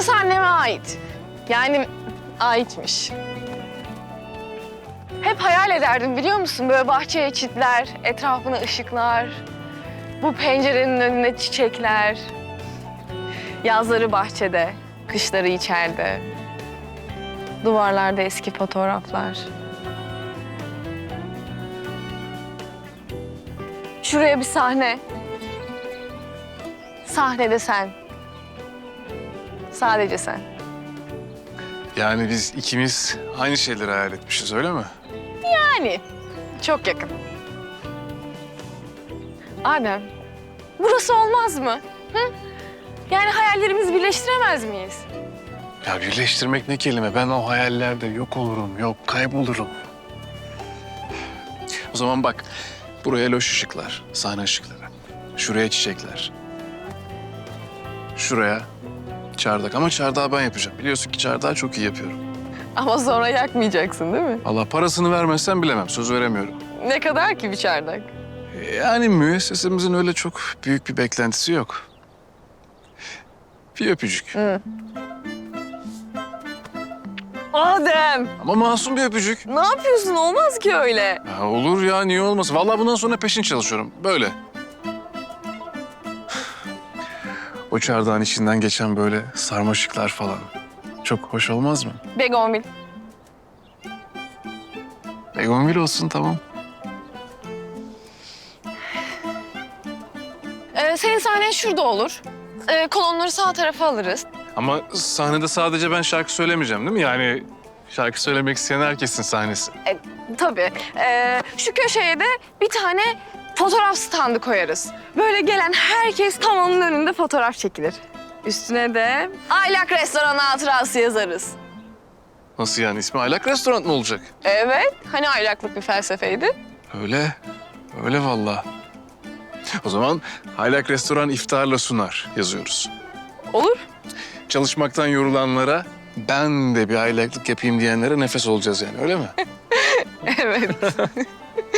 Burası anneme ait. Yani aitmiş. Hep hayal ederdim biliyor musun? Böyle bahçeye çitler, etrafına ışıklar. Bu pencerenin önüne çiçekler. Yazları bahçede, kışları içeride. Duvarlarda eski fotoğraflar. Şuraya bir sahne. Sahnede sen. Sadece sen. Yani biz ikimiz aynı şeyleri hayal etmişiz öyle mi? Yani çok yakın. Adem, burası olmaz mı? Hı? Yani hayallerimizi birleştiremez miyiz? Ya birleştirmek ne kelime? Ben o hayallerde yok olurum, yok kaybolurum. O zaman bak, buraya loş ışıklar, sahne ışıkları. Şuraya çiçekler. Şuraya çardak ama çardağı ben yapacağım. Biliyorsun ki çardağı çok iyi yapıyorum. Ama sonra yakmayacaksın değil mi? Allah parasını vermezsen bilemem, söz veremiyorum. Ne kadar ki bir çardak? Yani müessesemizin öyle çok büyük bir beklentisi yok. Bir öpücük. Adem, Ama masum bir öpücük. ne yapıyorsun? Olmaz ki öyle. Ya olur ya niye olmasın? Vallahi bundan sonra peşin çalışıyorum. Böyle. O çardağın içinden geçen böyle sarmaşıklar falan. Çok hoş olmaz mı? Begonvil. Begonvil olsun tamam. Ee, senin sahnen şurada olur. Ee, kolonları sağ tarafa alırız. Ama sahnede sadece ben şarkı söylemeyeceğim değil mi? Yani şarkı söylemek isteyen herkesin sahnesi. Tabii. Ee, şu köşeye de bir tane fotoğraf standı koyarız. Böyle gelen herkes tam onun önünde fotoğraf çekilir. Üstüne de aylak restoran hatırası yazarız. Nasıl yani? ismi Aylak Restoran mı olacak? Evet. Hani aylaklık bir felsefeydi? Öyle. Öyle vallahi. O zaman Aylak Restoran iftarla sunar yazıyoruz. Olur. Çalışmaktan yorulanlara ben de bir aylaklık yapayım diyenlere nefes olacağız yani öyle mi? Evet.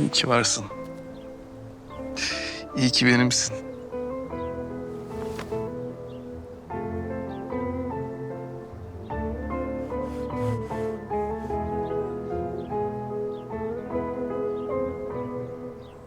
İyi ki varsın. İyi ki benimsin.